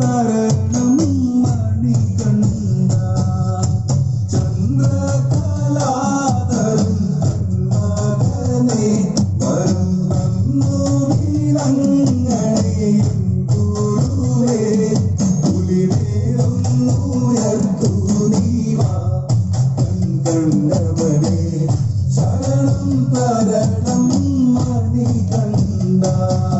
തരണം മണികണ്ഠ ചന്ദ്രകലാധരൻ മകനെ വരുന്നു വിളങ്ങണേ ഗുരുവേ പുലിവേറുന്നുയർത്തു നീവാ കണ്ടവനെ ശരണം തരണം മണികണ്ഠ പണ്ട്